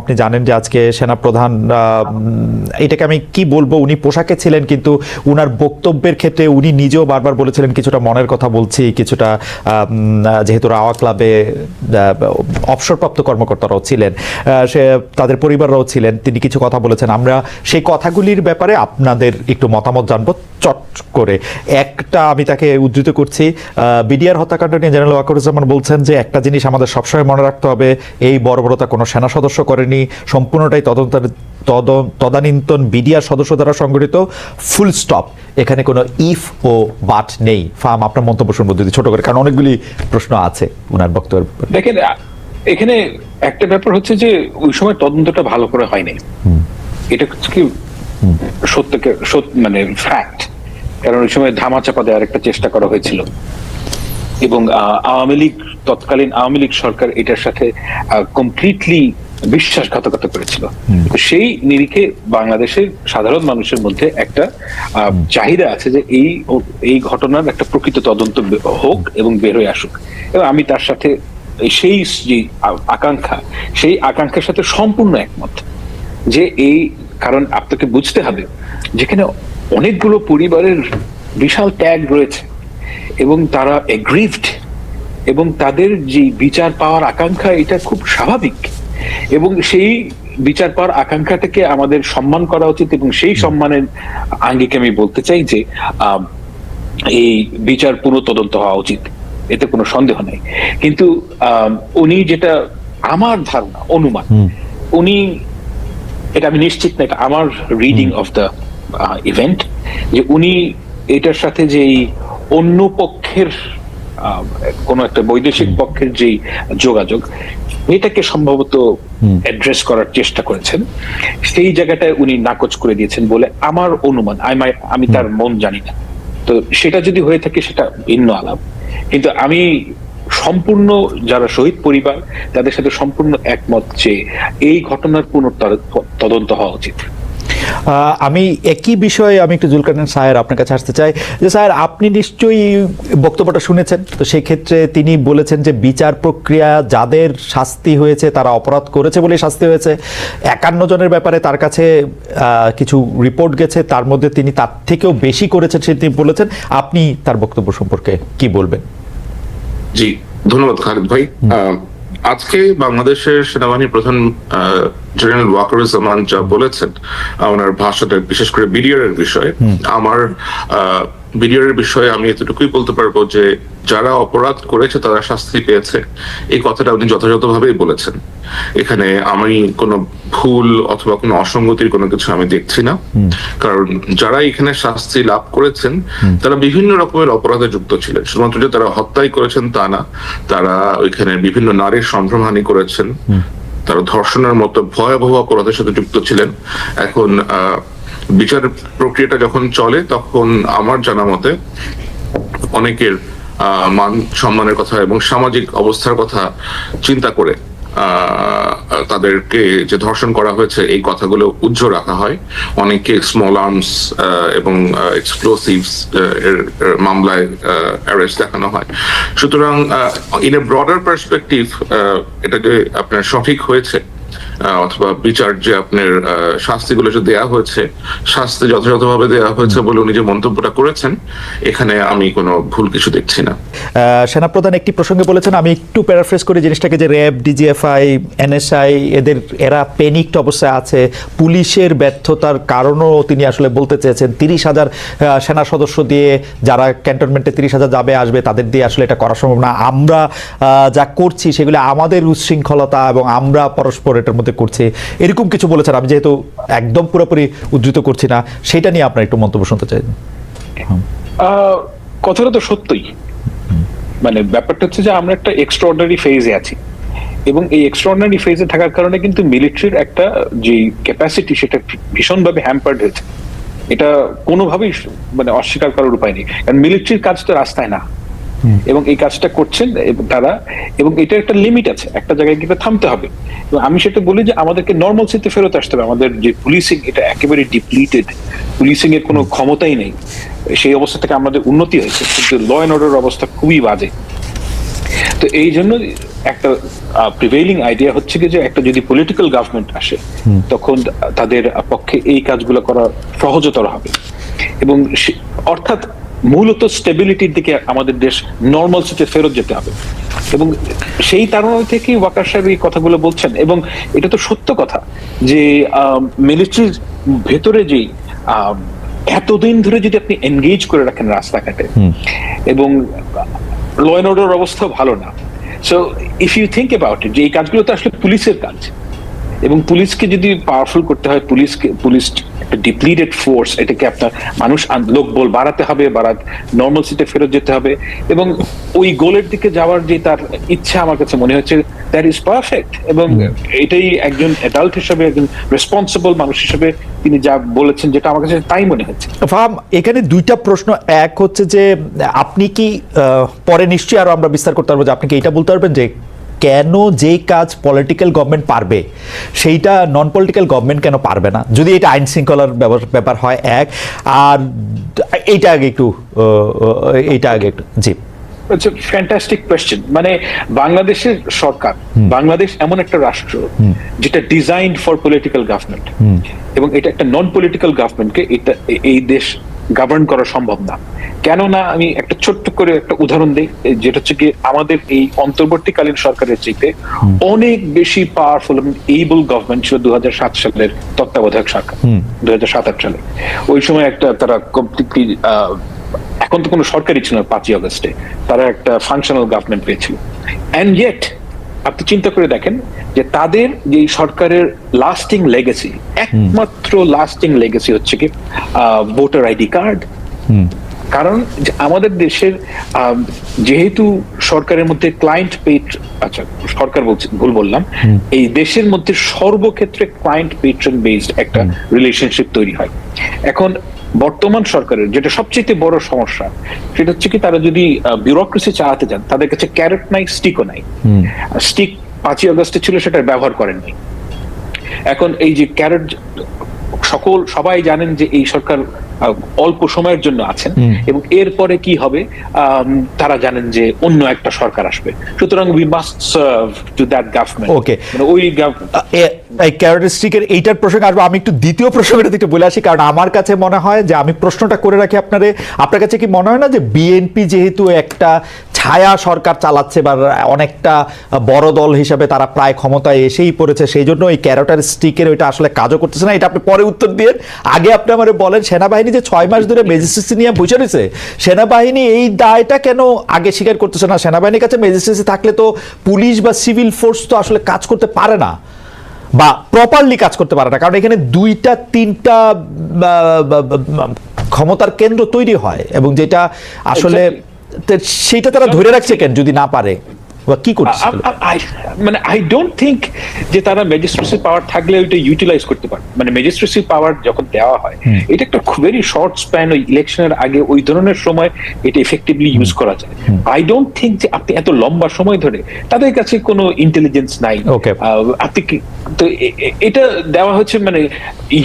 আপনি জানেন যে আজকে সেনাপ্রধান এটাকে আমি কি বলব, উনি পোশাকে ছিলেন কিন্তু উনার বক্তব্যের ক্ষেত্রে উনি নিজেও বারবার বলেছিলেন, কিছুটা মনের কথা বলছি, কিছুটা যেহেতু রাওয়া ক্লাবে অবসরপ্রাপ্ত কর্মকর্তারাও ছিলেন সে, তাদের পরিবাররাও ছিলেন, তিনি কিছু কথা বলেছেন। আমরা সেই কথাগুলির ব্যাপারে আপনাদের একটু মতামত জানব, চট করে। একটা আমি তাকে উদ্ধৃত করছি বিডিআর হত্যাকাণ্ড নিয়ে জেনারেল ওয়াকারুজ্জামান বলছেন যে, একটা জিনিস আমাদের সবসময় মনে রাখতে হবে, এই বর্বরতা কোনো সেনা সদস্য করেনি। সম্পূর্ণটাই তদন্ত তদানীন্তন বিডিআর সদস্য দ্বারা সংগঠিত ফুল স্টপ এখানে কোনো ইফ ও বাট নেই। ফার্ম আপনার মন্তব্য শুনব যদি ছোট করে কারণ অনেকগুলি প্রশ্ন আছে উনার বক্তব্যের দেখেন এখানে একটা ব্যাপার হচ্ছে যে ওই সময় তদন্তটা ভালো করে হয়নি। এটা হচ্ছে কি সত্যকে সত্য মানে ফ্যাক্ট কারণ ওই সময় ধামাচাপা দেওয়ার একটা চেষ্টা করা হয়েছিল। এবং আওয়ামী লীগ তৎকালীন আওয়ামী লীগ সরকার এটার সাথে কমপ্লিটলি বিশ্বাসঘাতকতা করেছিল। সেই নিরিখে বাংলাদেশের সাধারণ মানুষের মধ্যে একটা চাহিদা আছে যে এই এই ঘটনার একটা প্রকৃত তদন্ত হোক এবং বের হয়ে আসুক। এবং আমি তার সাথে সেই যে আকাঙ্ক্ষা সেই আকাঙ্ক্ষার সাথে সম্পূর্ণ একমত যে এই কারণ আপনাকে বুঝতে হবে যেখানে অনেকগুলো পরিবারের বিশাল ত্যাগ রয়েছে এবং তারা এগ্রিভড এবং তাদের যে বিচার পাওয়ার আকাঙ্ক্ষা এটা খুব স্বাভাবিক। এবং সেই বিচার পাওয়ার আকাঙ্ক্ষাটাকে আমাদের সম্মান করা উচিত এবং সেই সম্মানের আঙ্গিকে আমি বলতে চাই যে এই বিচার পুনঃ তদন্ত হওয়া উচিত। এতে কোনো সন্দেহ নেই। কিন্তু উনি যেটা আমার ধারণা অনুমান উনি এটা আমি নিশ্চিত না এটা আমার রিডিং অফ দ্য ইভেন্ট যে উনি এটার সাথে যেই অন্য পক্ষের কোন একটা বৈদেশিক পক্ষের যেই যোগাযোগ এটাকে সম্ভবত অ্যাড্রেস করার চেষ্টা করেছেন। সেই জায়গাটায় উনি নাকচ করে দিয়েছেন বলে আমার অনুমান। আমি আমি তার মন জানি না। তো সেটা যদি হয়ে থাকে সেটা ভিন্ন আলাপ। কিন্তু আমি সম্পূর্ণ যারা শহীদ পরিবার তাদের সাথে সম্পূর্ণ একমত যে এই ঘটনার পুনঃ তদন্ত হওয়া উচিত। আমি একই বিষয়ে আমি একটু জুলকারনান সাহের আপনার কাছে আসতে চাই। যে স্যার আপনি নিশ্চয়ই বক্তব্যটা শুনেছেন। তো সেই ক্ষেত্রে তিনি বলেছেন যে বিচার প্রক্রিয়া যাদের শাস্তি হয়েছে তারা অপরাধ করেছে বলে শাস্তি হয়েছে। একান্ন জনের ব্যাপারে তার কাছে কিছু রিপোর্ট গেছে তার মধ্যে তিনি তার থেকেও বেশি করেছেন সে তিনি বলেছেন। আপনি তার বক্তব্য সম্পর্কে কি বলবেন? জি ধন্যবাদ খালিদ ভাই। আজকে বাংলাদেশের সেনাবাহিনী প্রধান জেনারেল ওয়াকারুজ্জামান যা বলেছেন ওনার ভাষাটা বিশেষ করে বিষয়ে আমার বিডিআর এর বিষয়ে আমি এতটুকুই বলতে পারব যে যারা অপরাধ করেছে তারা শাস্তি পেয়েছে। এই কথাটা উনি যথাযথভাবেই বলেছেন। এখানে আমি কোনো ভুল অথবা কোনো অসঙ্গতির কোনো কিছু আমি দেখছি না। কারণ যারা এখানে শাস্তি লাভ করেছেন তারা বিভিন্ন রকমের অপরাধে যুক্ত ছিলেন। শুধুমাত্র যে তারা হত্যাই করেছেন তা না তারা ওইখানে বিভিন্ন নারীর সম্ভ্রমহানি করেছেন। তারা ধর্ষণের মতো ভয়াবহ অপরাধের সাথে যুক্ত ছিলেন। এখন বিচার প্রক্রিয়াটা যখন চলে, তখন আমার জানা মতে অনেকের মান সম্মানের কথা এবং সামাজিক অবস্থার কথা চিন্তা করে তাদেরকে যে ধর্ষণ করা হয়েছে, এই কথাগুলো উজ্জ্বল রাখা হয়। অনেকে স্মল আর্মস এবং এক্সপ্লোসিভস এর মামলায় অ্যারেস্ট দেখানো হয়। সুতরাং ইন এ ব্রডার পার্সপেক্টিভ এটাকে আপনার সঠিক হয়েছে। অথবা বিচার যে আপনার শাস্তিগুলো যে দেয়া হয়েছে, শাস্তি যথাযথভাবে দেয়া হয়েছে বলে উনি যে মন্তব্যটা করেছেন, এখানে আমি কোনো ভুল কিছু দেখছি না। সেনাপ্রধান একটি প্রসঙ্গে বলেছেন, আমি একটু প্যারাফ্রেস করে জিনিসটাকে যে র্যাব, ডিজিএফআই, এনএসআই, এদের, এরা পেনিকড অবস্থায় আছে। পুলিশের ব্যর্থতার কারণও তিনি আসলে বলতে চেয়েছেন। তিরিশ হাজার সেনা সদস্য দিয়ে যারা ক্যান্টনমেন্টে তিরিশ হাজার যাবে, আসবে, তাদের দিয়ে আসলে এটা করা সম্ভব না। আমরা যা করছি, সেগুলো আমাদের উচ্ছৃঙ্খলতা এবং আমরা পরস্পর এটার মধ্যে করছি। এরকম কিছু বলেছেন। আমি যেহেতু একদম পুরোপুরি উদ্ধৃত করছি না, সেটা নিয়ে আপনার একটু মন্তব্য শুনতে চাই। কথাটা তো সত্যই। মানে ব্যাপারটা হচ্ছে যে আমরা একটা এক্সট্রাঅর্ডিনারি ফেজে আছি। এবং এই এক্সট্রাঅর্ডিনারি ফেজে থাকার কারণে কিন্তু মিলিটারির একটা যে ক্যাপাসিটি সেটা ভীষণভাবে হ্যাম্পার্ড হয়েছে। এটা কোনোভাবেই মানে অস্বীকার করার উপায় নেই। কারণ মিলিটারির কাজ তো রাস্তায় না। এবং এই কাজটা করছেন তারা এবং এটা একটা লিমিট আছে একটা জায়গায় গিয়ে থামতে হবে। এবং আমি সেটা বলি যে আমাদেরকে নর্মাল সিতে ফেরত আসতে হবে। আমাদের যে পুলিশিং এটা একেবারে ডিপ্লিটেড পুলিশিং এর কোনো ক্ষমতাই নেই। সেই অবস্থা থেকে আমাদের উন্নতি হয়েছে কিন্তু ল অ্যান্ড অর্ডার অবস্থা খুবই বাজে। তো এই জন্য একটা প্রিভেইলিং আইডিয়া হচ্ছে কি যে একটা যদি পলিটিক্যাল গভর্নমেন্ট আসে তখন তাদের পক্ষে এই কাজগুলো করা সহজতর হবে। এবং অর্থাৎ মূলত স্টেবিলিটির দিকে আমাদের দেশ নর্মাল সিটে ফেরত যেতে হবে। এবং সেই কারণ থেকেই ওয়াকার সাহেব এই কথাগুলো বলছেন এবং এটা তো সত্য কথা যে মিলিটারির ভেতরে যেই এতদিন ধরে যদি আপনি এনগেজ করে রাখেন রাস্তাঘাটে এবং ল অ্যান্ড অর্ডার অবস্থা ভালো না। So if you think about it যে এই কাজগুলো তো আসলে পুলিশের কাজ এবং পুলিশকে যদি পাওয়ারফুল করতে হয় পুলিশকে পুলিশ একটা ডিপ্লিটেড ফোর্স এটাকে আপনার মানুষ লোকবল বাড়াতে হবে বাড়াত নর্মাল সিটে ফেরত যেতে হবে। এবং ওই গোলের দিকে যাওয়ার যে তার ইচ্ছা আমার কাছে মনে হচ্ছে দ্যাট ইজ পারফেক্ট এবং এটাই একজন অ্যাডাল্ট হিসেবে একজন রেসপন্সিবল মানুষ হিসেবে তিনি যা বলেছেন যেটা আমার কাছে তাই মনে হচ্ছে। ফাহাম এখানে দুইটা প্রশ্ন। এক হচ্ছে যে আপনি কি পরে নিশ্চয়ই আরও আমরা বিস্তার করতে পারব যে আপনি কি এটা বলতে পারবেন যে কেন যে কাজ পলিটিক্যাল গভর্নমেন্ট পারবে সেইটা নন পলিটিক্যাল গভর্নমেন্ট কেন পারবে না? যদি এটা আইন শৃঙ্খলার ব্যাপার- হয় এক আর এইটা আগে একটু এইটা আগে একটু জি। হচ্ছে ফ্যান্টাস্টিক কোয়েশ্চেন মানে বাংলাদেশের সরকার বাংলাদেশ এমন একটা রাষ্ট্র যেটা ডিজাইন ফর পলিটিক্যাল গভর্নমেন্ট এবং এটা একটা নন পলিটিক্যাল গভর্নমেন্টকে এটা এই দেশ গভর্ন করা সম্ভব না। কেননা আমি একটা ছোট্ট করে একটা উদাহরণ দিই যেটা হচ্ছে কি আমাদের এই অন্তর্বর্তীকালীন সরকারের চাইতে অনেক বেশি পাওয়ারফুল এবং এইবল গভর্নমেন্ট ছিল দু সালের তত্ত্বাবধায়ক সরকার দু সালে। ওই সময় একটা তারা কমপ্লিটলি এখন তো কোনো সরকারই ছিল না পাঁচই অগস্টে তারা একটা ফাংশনাল গভর্নমেন্ট পেয়েছিল। অ্যান্ড ইয়েট আপনি চিন্তা করে দেখেন যে তাদের যে সরকারের লাস্টিং লেগেসি একমাত্র লাস্টিং লেগেসি হচ্ছে কি ভোটার আইডি কার্ড কারণ আমাদের দেশের যেহেতু সরকারের মধ্যে ক্লায়েন্ট পেট আচ্ছা সরকার বলছি ভুল বললাম। এই দেশের মধ্যে সর্বক্ষেত্রে ক্লায়েন্ট পেট্রন বেসড একটা রিলেশনশিপ তৈরি হয়। এখন বর্তমান সরকারের যেটা সবচেয়ে বড় সমস্যা সেটা হচ্ছে কি তারা যদি বিউরোক্রেসি চালাতে চান তাদের কাছে ক্যারেট নাই স্টিকও নাই। স্টিক পাঁচই আগস্টে ছিল সেটা ব্যবহার করেননি এখন এই যে ক্যারেট সকল সবাই জানেন যে এই সরকার অল্প সময়ের জন্য আছেন এবং এরপরে কি হবে? তারা জানেন যে অন্য একটা সরকার আসবে। সুতরাং we must serve to that government Okay. ওই এই ক্যারেক্টারিস্টিকের এইটার প্রসঙ্গে আসব আমি একটু দ্বিতীয় প্রসঙ্গটা একটু বলে আসি, কারণ আমার কাছে মনে হয় যে আমি প্রশ্নটা করে রাখি আপনারে, আপনার কাছে কি মনে হয় না যে বিএনপি যেহেতু একটা ছায়া সরকার চালাচ্ছে বা অনেকটা বড় দল হিসাবে তারা প্রায় ক্ষমতায় এসেই পড়েছে, সেই জন্য এই ক্যারেক্টারিস্টিকের ওইটা আসলে কাজও করতেছে না। এটা আপনি পরে উত্তর দিয়ে আগে আপনি আমার বলেন, সেনাবাহিনী যে ছয় মাস ধরে ম্যাজিস্ট্রেসি নিয়ে বসে রয়েছে, সেনাবাহিনী এই দায়টা কেন আগে স্বীকার করতেছে না? সেনাবাহিনীর কাছে ম্যাজিস্ট্রেসি থাকলে তো পুলিশ বা সিভিল ফোর্স তো আসলে কাজ করতে পারে না। বা প্রপারলি কাজ করতে পারে না। কারণ এখানে দুইটা তিনটা ক্ষমতার কেন্দ্র তৈরি হয় এবং যেটা আসলে সেইটা তারা ধরে রাখছে কেন যদি না পারে? বা কি করছে মানে আই ডোন্ট থিঙ্ক যে তারা ম্যাজিস্ট্রেসি পাওয়ার থাকলে ওইটা ইউটিলাইজ করতে পারে মানে ম্যাজিস্ট্রেসি পাওয়ার যখন দেওয়া হয় এটা একটা ভেরি শর্ট স্প্যান ওই ইলেকশনের আগে ওই ধরনের সময় এটা এফেক্টিভলি ইউজ করা যায়। আই ডোন্ট থিঙ্ক যে আপনি এত লম্বা সময় ধরে তাদের কাছে কোনো ইন্টেলিজেন্স নাই। আপনি কি তো এটা দেওয়া হচ্ছে মানে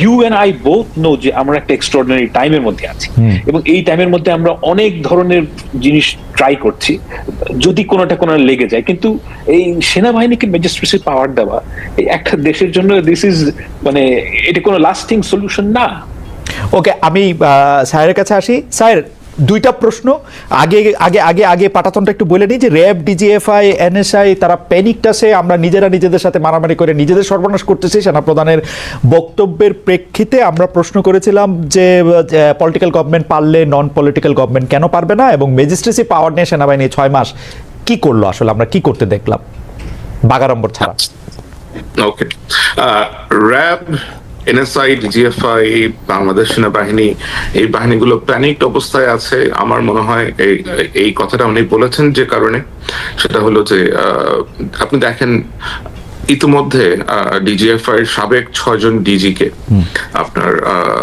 you and I both know যে আমরা একটা এক্সট্রাঅর্ডিনারি টাইমের মধ্যে আছি। এবং এই টাইমের মধ্যে আমরা অনেক ধরনের জিনিস ট্রাই করছি। যদি কোনোটা কোনো লেগে যায়। কিন্তু এই সেনাবাহিনীকে ম্যাজিস্ট্রেসি পাওয়ার দেওয়া একটা দেশের জন্য দিস ইজ মানে এটা কোনো লাস্টিং সলিউশন না। ওকে আমি স্যারের কাছে আসি। স্যার, দুইটা প্রশ্ন। আগে আগে আগে আগে পাটাতনটা একটু বলে নিই যে, র্যাব ডিজিএফআই এনএসআই তারা প্যানিকটাসে আমরা নিজেরা নিজেদের সাথে মারামারি করে নিজেদের সর্বনাশ করতেছি। সেনাপ্রধানের বক্তব্যের প্রেক্ষিতে আমরা প্রশ্ন করেছিলাম যে পলিটিক্যাল গভর্নমেন্ট পারলে নন পলিটিক্যাল গভর্নমেন্ট কেন পারবে না? এবং ম্যাজিস্ট্রেসি পাওয়ার নিয়ে সেনাবাহিনী ছয় মাস কি করল আসলে? আমরা কি করতে দেখলাম? বাগাড়ম্বর ছাড়া। Okay RAB NSI DGFI Bangladesh সেনাবাহিনী, এই বাহিনীগুলো প্যানিকড অবস্থায় আছে। আমার মনে হয় এই এই কথাটা উনি বলেছেন যে কারণে। সেটা হলো যে আপনি দেখেন ইতিমধ্যে ডিজিএফআই এর সাবেক ছয়জন ডিজিকে আপনার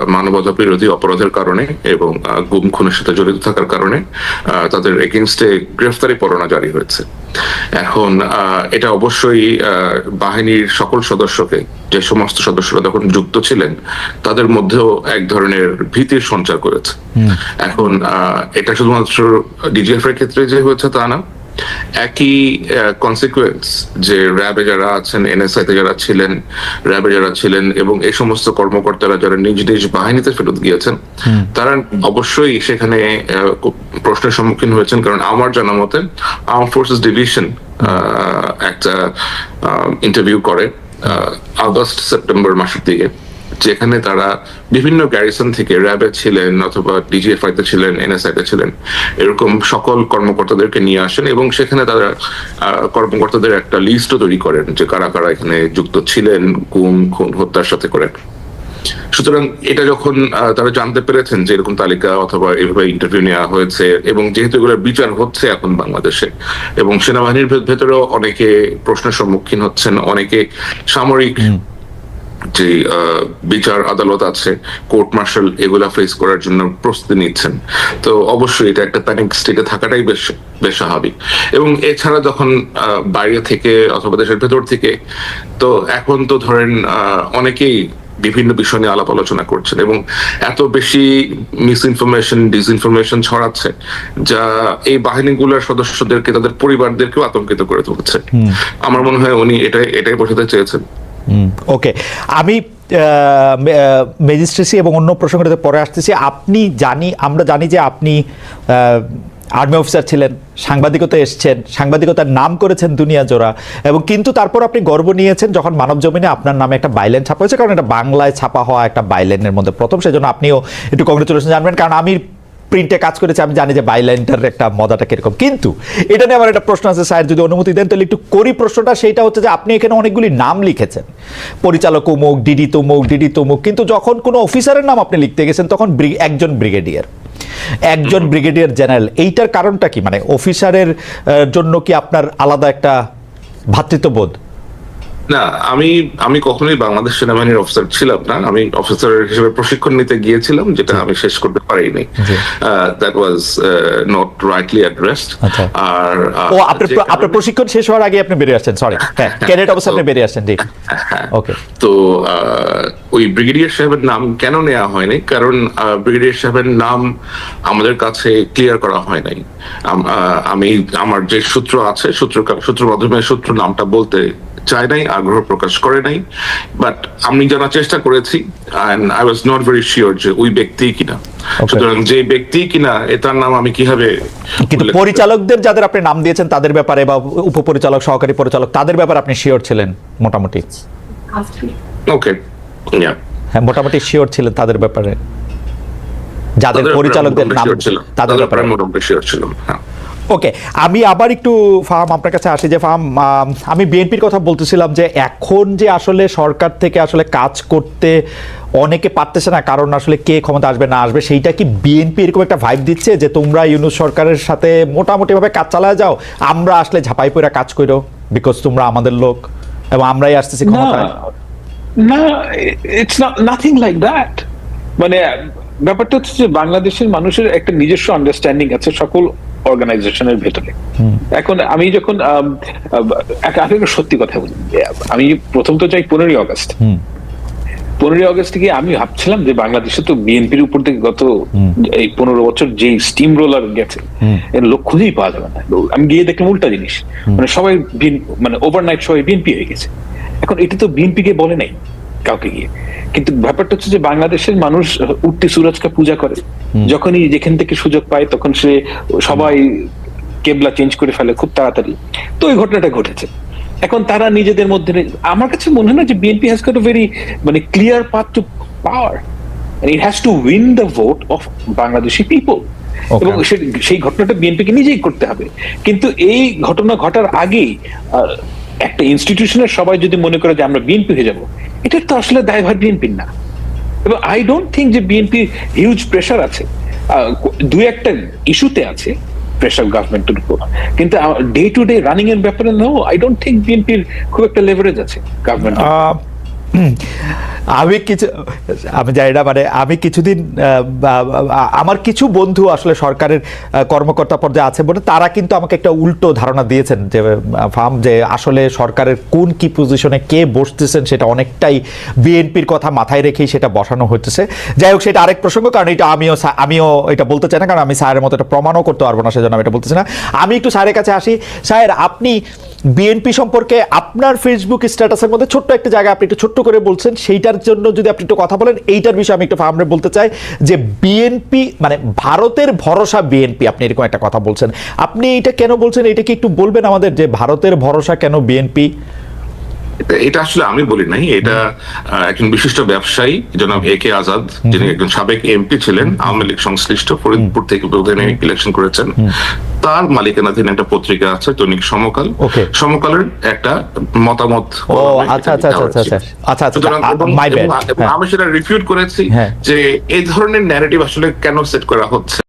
মানবতা বিরোধী অপরাধের কারণে এবং গুম খুনের সাথে জড়িত থাকার কারণে তাদের এগেনস্টে গ্রেফতারি পরোয়ানা জারি হয়েছে। এখন আহ, এটা অবশ্যই আহ, বাহিনীর সকল সদস্যকে যে সমস্ত সদস্যরা তখন যুক্ত ছিলেন তাদের মধ্যেও এক ধরনের ভীতির সঞ্চার করেছে। এখন আহ, এটা শুধুমাত্র ডিজিএফআই এর ক্ষেত্রে যে হয়েছে তা না একই কনসিকুয়েন্স যে র্যাবে যারা আছেন এনএসআই তে যারা ছিলেন র্যাবে যারা ছিলেন এবং এই সমস্ত কর্মকর্তারা যারা নিজ নিজ বাহিনীতে ফেরত গিয়েছেন তারা অবশ্যই সেখানে প্রশ্নের সম্মুখীন হয়েছেন। কারণ আমার জানা মতে আর্ম ফোর্সেস ডিভিশন একটা ইন্টারভিউ করে আগস্ট সেপ্টেম্বর মাসের দিকে। যেখানে তারা বিভিন্ন গ্যারিসন থেকে র্যাবে ছিলেন অথবা ডিজিএফআই তে ছিলেন এনএসআই তে ছিলেন, এরকম সকল কর্মকর্তাদেরকে নিয়ে আসেন এবং সেখানে তারা কর্মকর্তাদের একটা লিস্টও তৈরি করেন যে কারা কারা এখানে যুক্ত ছিলেন গুম খুন হত্যার সাথে করেন সুতরাং এটা যখন তারা জানতে পেরেছেন যে এরকম তালিকা অথবা এভাবে ইন্টারভিউ নেওয়া হয়েছে এবং যেহেতু এগুলোর বিচার হচ্ছে এখন বাংলাদেশে এবং সেনাবাহিনীর ভেতরেও অনেকে প্রশ্নের সম্মুখীন হচ্ছেন, অনেকে সামরিক যে বিচার আদালত আছে কোর্ট মার্শাল এগুলা ফেস করার জন্য প্রস্তুতি নিচ্ছেন। তো অবশ্যই এটা একটা প্যানিক স্টেটে থাকাটাই বেশ বেশ স্বাভাবিক। এবং এছাড়া যখন বাইরে থেকে অথবা দেশের ভেতর থেকে তো এখন তো ধরেন অনেকেই বিভিন্ন বিষয় নিয়ে আলাপ আলোচনা করছেন এবং এত বেশি মিস ইনফরমেশন ডিসইনফরমেশন ছড়াচ্ছে যা এই বাহিনীগুলোর সদস্যদেরকে তাদের পরিবারদেরকেও আতঙ্কিত করে তুলছে। আমার মনে হয় উনি এটাই এটাই বোঝাতে চেয়েছেন। ওকে আমি ম্যাজিস্ট্রেসি এবং অন্য প্রসঙ্গটাতে পরে আসতেছি। আপনি জানি, আমরা জানি যে আপনি আর্মি অফিসার ছিলেন, সাংবাদিকতা এসছেন, সাংবাদিকতার নাম করেছেন দুনিয়া জোড়া, এবং কিন্তু তারপর আপনি গর্ব নিয়েছেন যখন মানব জমিনে আপনার নামে একটা বাইলেন ছাপা হয়েছে, কারণ এটা বাংলায় ছাপা হওয়া একটা বাইলেনের মধ্যে প্রথম, সেজন্য আপনিও একটু কংগ্রেচুলেশন জানবেন। কারণ আমি প্রিন্টে কাজ করেছে আমি জানি যে বাইলাইনটার একটা মজাটা কীরকম। কিন্তু এটা নিয়ে আমার একটা প্রশ্ন আছে স্যার যদি অনুমতি দেন তাহলে একটু করি প্রশ্নটা সেইটা হচ্ছে যে আপনি এখানে অনেকগুলি নাম লিখেছেন। পরিচালক অমুক ডিডি তমুক ডিডি তমুক কিন্তু যখন কোনো অফিসারের নাম আপনি লিখতে গেছেন তখন একজন ব্রিগেডিয়ার। একজন ব্রিগেডিয়ার জেনারেল এইটার কারণটা কি? মানে অফিসারের জন্য কি আপনার আলাদা একটা ভ্রাতৃত্ববোধ না আমি আমি কখনোই বাংলাদেশ সেনাবাহিনীর অফিসার ছিলাম না। আমি অফিসার হিসেবে প্রশিক্ষণ নিতে গিয়েছিলাম যেটা আমি শেষ করতে পারিনি। That was not rightly addressed. আর ও আপনার আপনার প্রশিক্ষণ শেষ হওয়ার আগে আপনি বেরিয়ে আসছেন সরি হ্যাঁ ক্যাডেট অবস্থা আপনি বেরিয়ে আসছেন জি। ওকে তো ওই ব্রিগেডিয়ার সাহেবের নাম কেন নেওয়া হয়নি? কারণ ব্রিগেডিয়ার সাহেবের নাম আমাদের কাছে ক্লিয়ার করা হয় নাই। আমি আমার যে সূত্র আছে সূত্র সূত্র মাধ্যমে সূত্র নামটা বলতে চাই নাই আগ্রহ প্রকাশ করে নাই বাট আমি জানার চেষ্টা করেছি and I was not very sure যে ওই ব্যক্তি কিনা। সুতরাং যে ব্যক্তি কিনা এ তার নাম আমি কীভাবে কিন্তু পরিচালকদের যাদের আপনি নাম দিয়েছেন তাদের ব্যাপারে বা উপপরিচালক সহকারী পরিচালক তাদের ব্যাপারে আপনি শিওর ছিলেন মোটামুটি? ওকে হ্যাঁ মোটামুটি শিওর ছিলেন তাদের ব্যাপারে। যাদের পরিচালকদের নাম তাদের ব্যাপারে। মোটামুটি sure ছিলাম হ্যাঁ। ওকে আমি আবার একটু ফাহাম আপনার কাছে আসি যে ফাহাম আমি বিএনপির কথা বলতেছিলাম যে এখন যে আসলে সরকার থেকে আসলে কাজ করতে অনেকে পারতেছে না কারণ আসলে কে ক্ষমতা আসবে না আসবে সেইটা কি বিএনপি এরকম একটা ভাইব দিচ্ছে যে তোমরা ইউনুস সরকারের সাথে মোটামুটিভাবে কাজ চালায় যাও আমরা আসলে ঝাপাই পইরা কাজ করো বিকজ তোমরা আমাদের লোক এবং আমরাই আসতেছি ক্ষমতায়? না it's not nothing like that মানে ব্যাপারটা হচ্ছে যে বাংলাদেশের মানুষের একটা নিজস্ব আন্ডারস্ট্যান্ডিং আছে সকল অর্গানাইজেশনের ভেতরে। এখন আমি যখন সত্যি কথা বলি আমি প্রথম তো চাই পনেরোই আগস্ট। হুম। পনেরোই আগস্ট থেকে আমি ভাবছিলাম যে বাংলাদেশে তো বিএনপির উপর থেকে গত এই পনেরো বছর যে স্টিম রোলার গেছে এর লোক খুঁজেই পাওয়া যাবে না। আমি গিয়ে দেখলাম উল্টা জিনিস। মানে সবাই মানে ওভারনাইট সবাই বিএনপি হয়ে গেছে। এখন এটা তো বিএনপি কে বলে নাই। কাউকে গিয়ে। কিন্তু ব্যাপারটা হচ্ছে যে বাংলাদেশের মানুষ উঠতি সুরজকে পূজা করে। যখনই যেখান থেকে সুযোগ পায় তখন সে সবাই কেবলা চেঞ্জ করে ফেলে খুব তাড়াতাড়ি। তো ওই ঘটনাটা ঘটেছে। এখন তারা নিজেদের মধ্যে আমার কাছে মনে হয় না যে বিএনপি হ্যাজ গট ভেরি মানে clear path to power it has to win the vote of Bangladeshi people এবং সেই ঘটনাটা বিএনপিকে নিজেই করতে হবে। কিন্তু এই ঘটনা ঘটার আগেই একটা ইনস্টিটিউশনের সবাই যদি মনে করে যে আমরা বিএনপি হয়ে যাব এটা তো আসলে দায়ভার বিএনপির না। এবং আই ডোন্ট থিঙ্ক যে বিএনপি হিউজ প্রেশার আছে। দু একটা ইস্যুতে আছে প্রেশার গভর্নমেন্টের উপর। কিন্তু ডে টু ডে রানিং এর ব্যাপারে নো আই ডোন্ট থিঙ্ক বিএনপির খুব একটা লেভারেজ আছে গভর্নমেন্ট আমি কিছু, আমি জানি না মানে আমি কিছুদিন আমার কিছু বন্ধু আসলে সরকারের কর্মকর্তা পর্যায়ে আছে বলে তারা কিন্তু আমাকে একটা উল্টো ধারণা দিয়েছেন যে ফার্ম যে আসলে সরকারের কোন কি পজিশনে কে বসতেছেন সেটা অনেকটাই বিএনপির কথা মাথায় রেখেই সেটা বসানো হচ্ছে যাই হোক, সেটা আরেক প্রসঙ্গ, কারণ এটা আমিও আমিও এটা বলতে চাই না, কারণ আমি স্যারের মতো এটা প্রমাণও করতে পারব না, সেজন্য আমি এটা বলতেছি না। আমি একটু স্যারের কাছে আসি। স্যার, আপনি বিএনপি সম্পর্কে আপনার ফেসবুক স্ট্যাটাসের মধ্যে ছোট্ট একটা জায়গা আপনি একটু ছোট্ট করে বলছেন সেইটার জন্য যদি আপনি একটু কথা বলেন, এইটার বিষয়ে আমি একটু আমরা বলতে চাই যে বিএনপি মানে ভারতের ভরসা বিএনপি আপনি এরকম একটা কথা বলছেন। আপনি এটা কেন বলছেন? এটা কি একটু বলবেন আমাদের যে ভারতের ভরসা কেন বিএনপি এটা- আসলে আমি বলি নাই এটা একজন বিশিষ্ট ব্যবসায়ী জনাব এ কে আজাদ যিনি একজন সাবেক এমপি ছিলেন আওয়ামী লীগ সংশ্লিষ্ট ফরিদপুর থেকে প্রধানে ইলেকশন করেছেন। তার মালিকানাধীন একটা পত্রিকা আছে দৈনিক সমকাল। সমকালের একটা মতামত আচ্ছা, আচ্ছা, আচ্ছা, আচ্ছা, আচ্ছা, আচ্ছা, হ্যাঁ। আমি সেটা রিফিউট করেছি হ্যাঁ। যে এই ধরনের ন্যারেটিভ আসলে কেন সেট করা হচ্ছে?